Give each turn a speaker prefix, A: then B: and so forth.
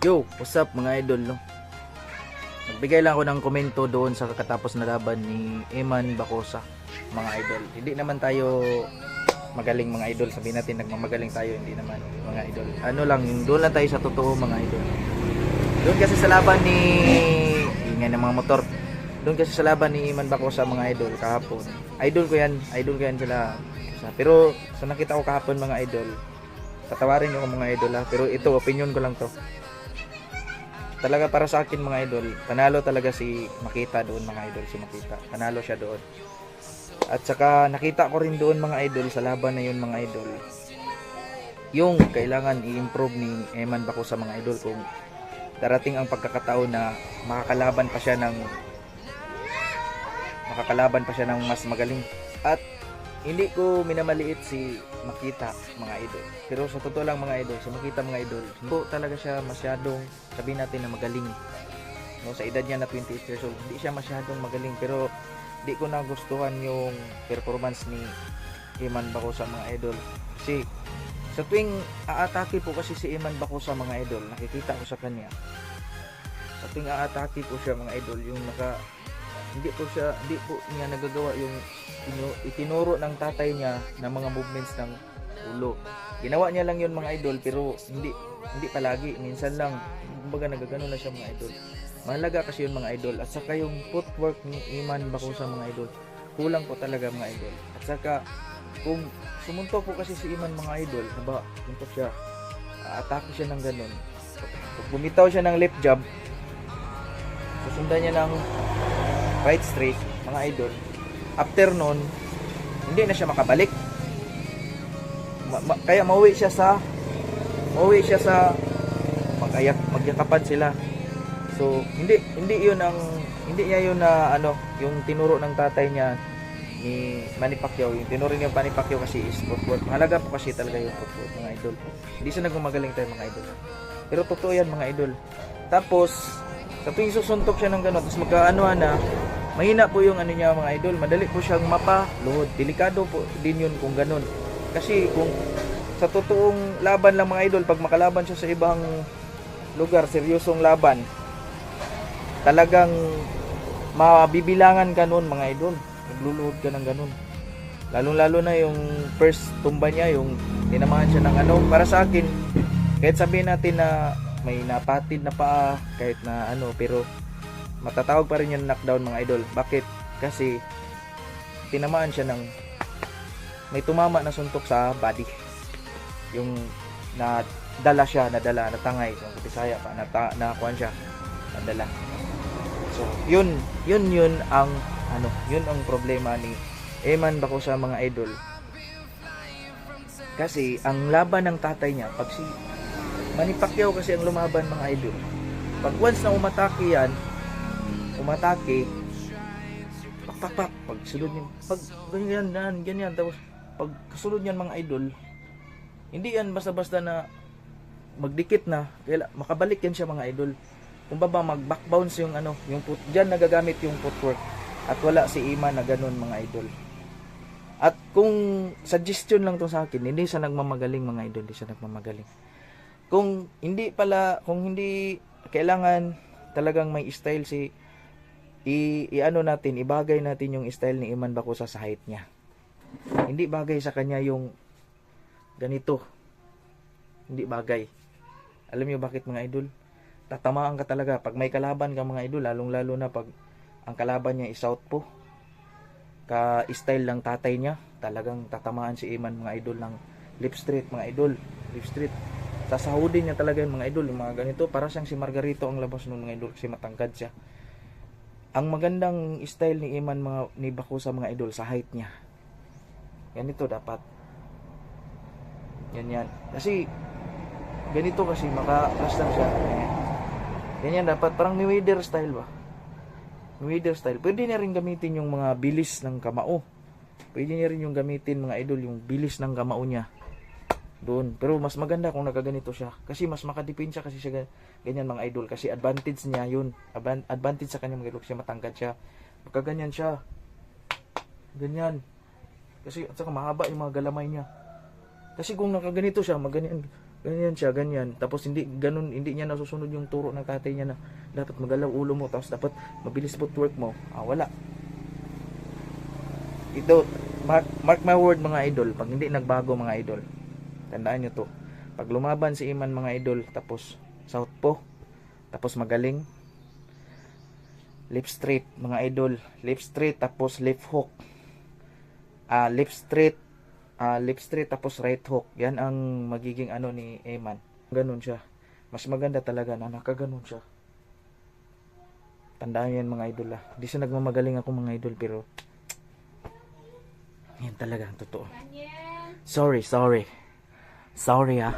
A: Yo, what's up mga idol no? Nagbigay lang ako ng komento doon sa kakatapos na laban ni Eman Bacosa mga idol. Hindi naman tayo magaling mga idol. Sabihin natin nagmamagaling tayo, hindi naman mga idol. Ano lang, doon lang tayo sa totoo mga idol. Doon kasi sa laban ni ingay ng mga motor. Doon kasi sa laban ni Iman Bacosa mga idol kahapon. Idol ko yan, idol ko yan sila. Pero sa nakita ko kahapon mga idol, tatawarin nyo ako mga idol ha. Pero ito, opinion ko lang to talaga para sa akin mga idol, panalo talaga si Makita doon mga idol, si Makita. Panalo siya doon. At saka nakita ko rin doon mga idol sa laban na yun mga idol. Yung kailangan i-improve ni Eman Bako sa mga idol kung darating ang pagkakataon na makakalaban pa siya ng makakalaban pa siya ng mas magaling. At hindi ko minamaliit si Makita mga idol. Pero sa totoo lang mga idol, si Makita mga idol, hindi talaga siya masyadong sabihin natin na magaling. No, sa edad niya na 28 years old, hindi siya masyadong magaling pero di ko nagustuhan yung performance ni Iman Bacosa mga idol. Kasi sa tuwing aatake po kasi si Iman Bacosa mga idol, nakikita ko sa kanya. Sa tuwing aatake ko siya mga idol, yung naka hindi po siya hindi po niya nagagawa yung tinu- itinuro ng tatay niya ng mga movements ng ulo. Ginawa niya lang yun mga idol pero hindi hindi palagi. Minsan lang kumbaga nagagano na siya mga idol. Mahalaga kasi yun mga idol at saka yung footwork ni Iman Bakusa mga idol. Kulang po talaga mga idol. At saka kung sumuntok po kasi si Iman mga idol, haba, suntok siya. Atake siya ng ganun. Pag bumitaw siya ng left jab, susundan niya ng right straight, mga idol. After nun, hindi na siya makabalik. Ma- ma- kaya mauwi siya sa mauwi siya sa magayak magyakapan sila. So, hindi hindi 'yun ang hindi niya 'yun na ano, yung tinuro ng tatay niya ni Manny Pacquiao, yung tinuro niya Manny Pacquiao kasi is footwork. Mahalaga po kasi talaga yung footwork mga idol. Hindi siya nagmamagaling tayo mga idol. Pero totoo yan mga idol. Tapos, sa tuwing susuntok siya ng gano'n, tapos magkaanuhan na, mahina po yung ano niya mga idol. Madali po siyang mapa, luhod. Delikado po din yun kung gano'n. Kasi kung sa totoong laban lang mga idol, pag makalaban siya sa ibang lugar, seryosong laban, talagang mabibilangan ka noon mga idol. Nagluluhod ka ng ganun. Lalong-lalo na yung first tumba niya, yung tinamahan siya ng ano. Para sa akin, kahit sabihin natin na may napatid na paa, kahit na ano, pero matatawag pa rin yung knockdown mga idol. Bakit? Kasi tinamaan siya ng may tumama na suntok sa body. Yung na dala siya, nadala, natangay, yung Bisaya pa, nata, nakuha siya, nadala. So, yun, yun yun ang ano, yun ang problema ni Eman Bako sa mga idol. Kasi ang laban ng tatay niya, pag si Manny Pacquiao kasi ang lumaban mga idol. Pag once na umatake yan, umatake, pak pak pak, pag sulod niyan, pag ganyan, ganyan, ganyan, tapos pag kasunod niyan mga idol, hindi yan basta-basta na magdikit na, kaya makabalik yan siya mga idol. Kung ba mag back bounce yung ano, yung put, diyan nagagamit yung footwork at wala si Ima na ganun mga idol. At kung suggestion lang to sa akin, hindi siya nagmamagaling mga idol, hindi siya nagmamagaling. Kung hindi pala, kung hindi kailangan talagang may style si i, i-ano natin, ibagay natin yung style ni Iman Bakusa sa height niya. Hindi bagay sa kanya yung ganito. Hindi bagay. Alam niyo bakit mga idol? Tatamaan ka talaga pag may kalaban ka mga idol, lalong lalo na pag ang kalaban niya is southpaw ka style lang tatay niya talagang tatamaan si Iman mga idol ng lip street mga idol lip street sasahudin niya talaga yung mga idol yung mga ganito para siyang si Margarito ang labas ng mga idol kasi matangkad siya ang magandang style ni Iman mga ni Bako sa mga idol sa height niya ganito dapat yan yan kasi ganito kasi maka-plus lang siya ganyan. ganyan dapat parang Mayweather style ba Mayweather style. Pwede na rin gamitin yung mga bilis ng kamao. Pwede niya rin yung gamitin mga idol yung bilis ng kamao niya. Doon. Pero mas maganda kung nakaganito siya. Kasi mas makadipin siya kasi siya ga- ganyan mga idol. Kasi advantage niya yun. Advantage sa kanya mga idol. Kasi matangkad siya. Pagka ganyan siya. Ganyan. Kasi at saka mahaba yung mga galamay niya. Kasi kung nakaganito siya, maganyan. Ganyan siya, ganyan. Tapos hindi ganun, hindi niya nasusunod yung turo ng tatay niya na dapat magalaw ulo mo, tapos dapat mabilis footwork mo. Ah, wala. Ito, mark, mark my word mga idol, pag hindi nagbago mga idol, tandaan nyo to. Pag lumaban si Iman mga idol, tapos southpaw, tapos magaling, left straight mga idol, left straight tapos left hook. Ah, left straight, ah, left straight tapos right hook. Yan ang magiging ano ni Eman. Ganun siya. Mas maganda talaga na nakaganon siya. Tandaan yan mga idol ah. Di sa nagmamagaling ako mga idol pero yan talaga ang totoo. Sorry, sorry. Sorry ah.